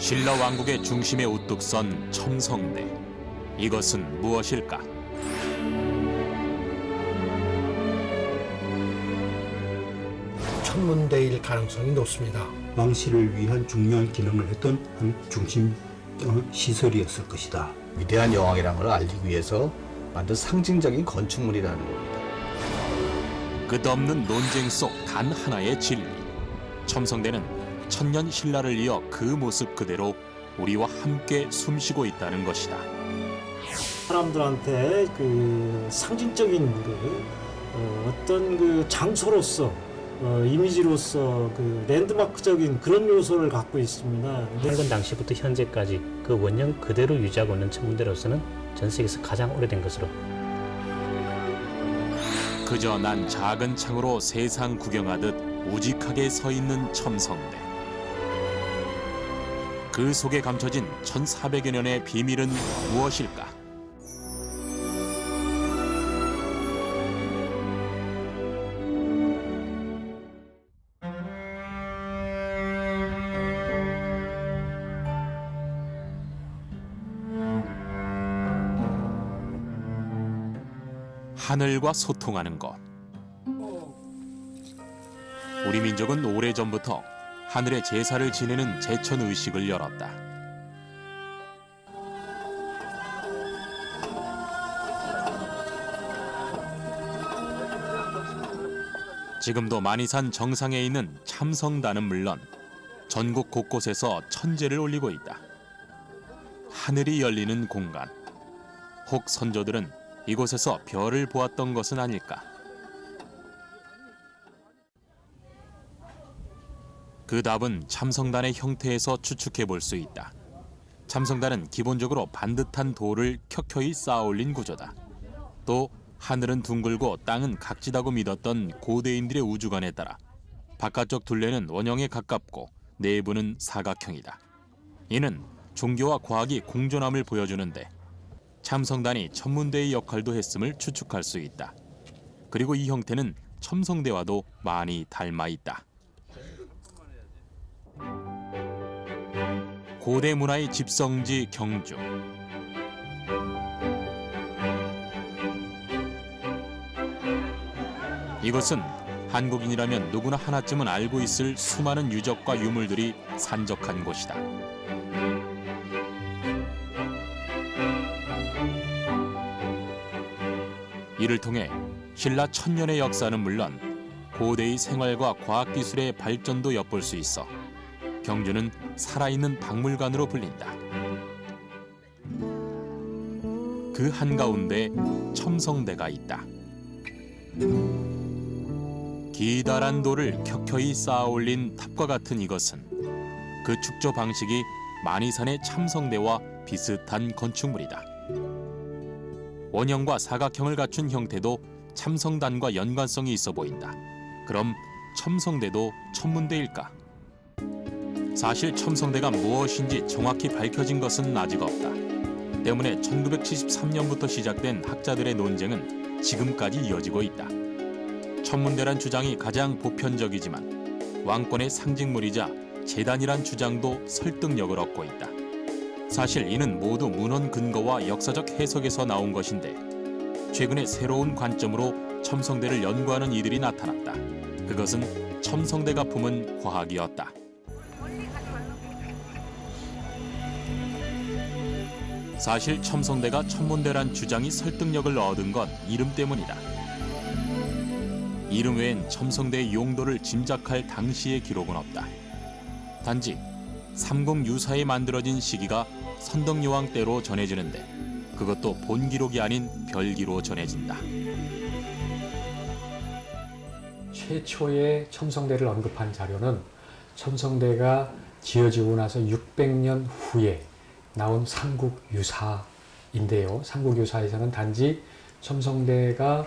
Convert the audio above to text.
신라 왕국의 중심에 우뚝 선 첨성대. 이것은 무엇일까? 천문대일 가능성이 높습니다. 왕실을 위한 중요한 기능을 했던 한 중심 어, 시설이었을 것이다. 위대한 여왕이라는 걸 알리기 위해서 만든 상징적인 건축물이라는 겁니다. 끝없는 논쟁 속 단 하나의 진리. 첨성대는 천년 신라를 이어 그 모습 그대로 우리와 함께 숨쉬고 있다는 것이다. 사람들한테 그 상징적인 그 어, 어떤 그 장소로서 어, 이미지로서 그 랜드마크적인 그런 요소를 갖고 있습니다. 현건 당시부터 현재까지 그 원형 그대로 유지하고 있는 천문대로서는 전 세계에서 가장 오래된 것으로 그저 난 작은 창으로 세상 구경하듯 우직하게 서 있는 첨성대. 그 속에 감춰진 1400여 년의 비밀은 무엇일까? 하늘과 소통하는 것. 우리 민족은 오래전부터 하늘의 제사를 지내는 제천 의식을 열었다. 지금도 만이산 정상에 있는 참성단은 물론 전국 곳곳에서 천재를 올리고 있다. 하늘이 열리는 공간. 혹 선조들은 이곳에서 별을 보았던 것은 아닐까. 그 답은 참성단의 형태에서 추측해 볼 수 있다. 참성단은 기본적으로 반듯한 돌을 켜켜이 쌓아 올린 구조다. 또 하늘은 둥글고 땅은 각지다고 믿었던 고대인들의 우주관에 따라 바깥쪽 둘레는 원형에 가깝고 내부는 사각형이다. 이는 종교와 과학이 공존함을 보여주는데 참성단이 천문대의 역할도 했음을 추측할 수 있다. 그리고 이 형태는 첨성대와도 많이 닮아 있다. 고대 문화의 집성지 경주. 이것은 한국인이라면 누구나 하나쯤은 알고 있을 수많은 유적과 유물들이 산적한 곳이다. 이를 통해 신라 천년의 역사는 물론 고대의 생활과 과학기술의 발전도 엿볼 수 있어 경주는 살아있는 박물관으로 불린다. 그 한가운데 첨성대가 있다. 기다란 돌을 켜켜이 쌓아 올린 탑과 같은 이것은 그 축조 방식이 만이산의 참성대와 비슷한 건축물이다. 원형과 사각형을 갖춘 형태도 참성단과 연관성이 있어 보인다. 그럼 첨성대도 천문대일까? 사실 첨성대가 무엇인지 정확히 밝혀진 것은 아직 없다. 때문에 1973년부터 시작된 학자들의 논쟁은 지금까지 이어지고 있다. 천문대란 주장이 가장 보편적이지만 왕권의 상징물이자 재단이란 주장도 설득력을 얻고 있다. 사실 이는 모두 문헌 근거와 역사적 해석에서 나온 것인데 최근에 새로운 관점으로 첨성대를 연구하는 이들이 나타났다. 그것은 첨성대가 품은 과학이었다. 사실 첨성대가 천문대란 주장이 설득력을 얻은 건 이름 때문이다. 이름 외엔 첨성대의 용도를 짐작할 당시의 기록은 없다. 단지 삼국 유사에 만들어진 시기가 선덕여왕 때로 전해지는데 그것도 본 기록이 아닌 별기로 전해진다. 최초의 첨성대를 언급한 자료는 첨성대가 지어지고 나서 600년 후에 나온 삼국유사인데요. 삼국유사에서는 단지 첨성대가